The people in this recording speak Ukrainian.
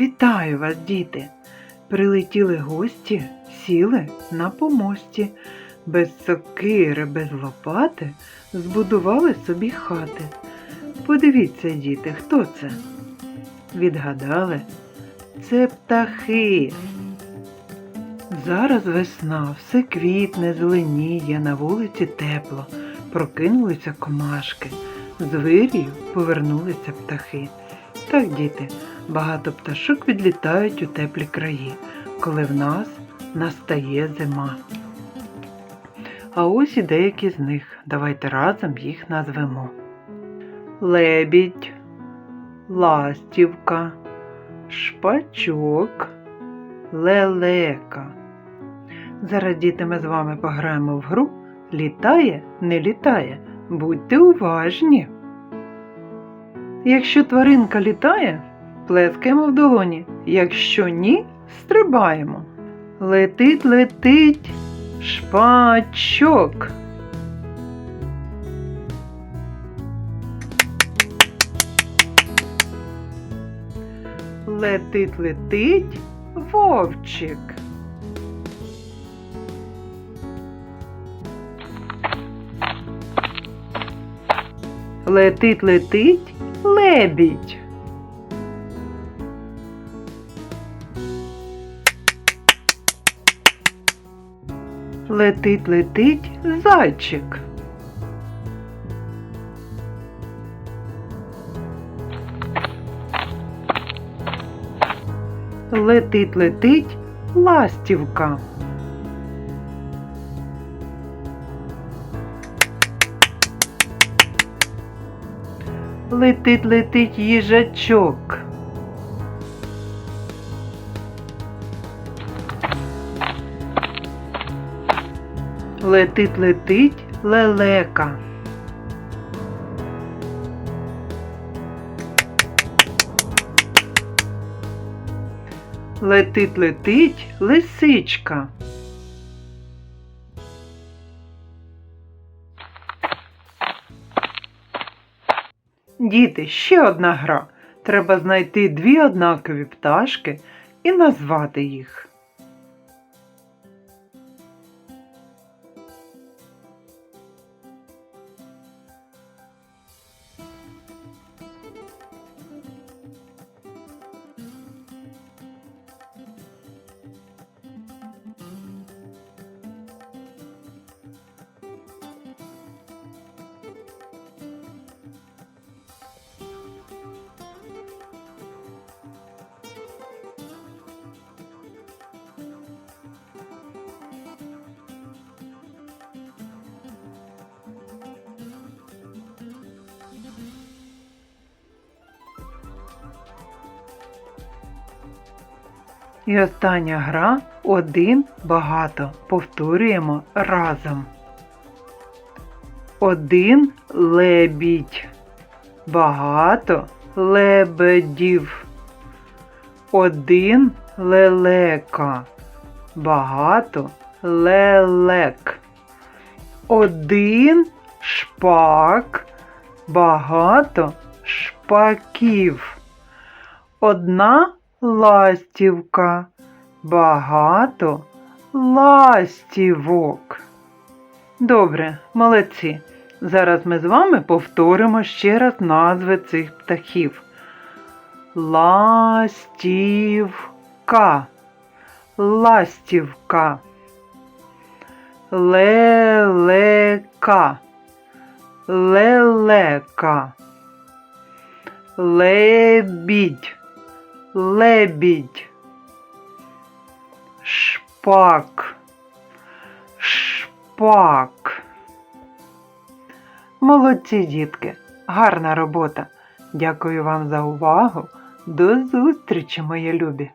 Вітаю вас, діти! Прилетіли гості, сіли на помості. Без сокири, без лопати збудували собі хати. Подивіться, діти, хто це? Відгадали? Це птахи. Зараз весна, все квітне, зеленіє, на вулиці тепло. Прокинулися комашки. З вирію повернулися птахи. Так, діти, багато пташок відлітають у теплі краї, коли в нас настає зима. А ось і деякі з них. Давайте разом їх назвемо. Лебідь, ластівка, шпачок, лелека. Зараз діти ми з вами пограємо в гру Літає, не літає. Будьте уважні. Якщо тваринка літає, плескаємо в долоні. Якщо ні, стрибаємо. Летить, летить шпачок. Летить, летить вовчик. Летить, летить лебідь. Летить, летить зайчик. Летить, летить ластівка. Летить, летить їжачок. Летить, летить лелека. Летить, летить лисичка. Діти, ще одна гра. Треба знайти дві однакові пташки і назвати їх. І остання гра один багато. Повторюємо разом. Один лебідь. Багато лебедів. Один лелека. Багато лелек. Один шпак. Багато шпаків. Одна ластівка, багато ластівок. Добре, молодці. Зараз ми з вами повторимо ще раз назви цих птахів. Ластівка, ластівка, лелека, лелека, лебідь лебідь, шпак, шпак. Молодці дітки, гарна робота. Дякую вам за увагу. До зустрічі, мої любі!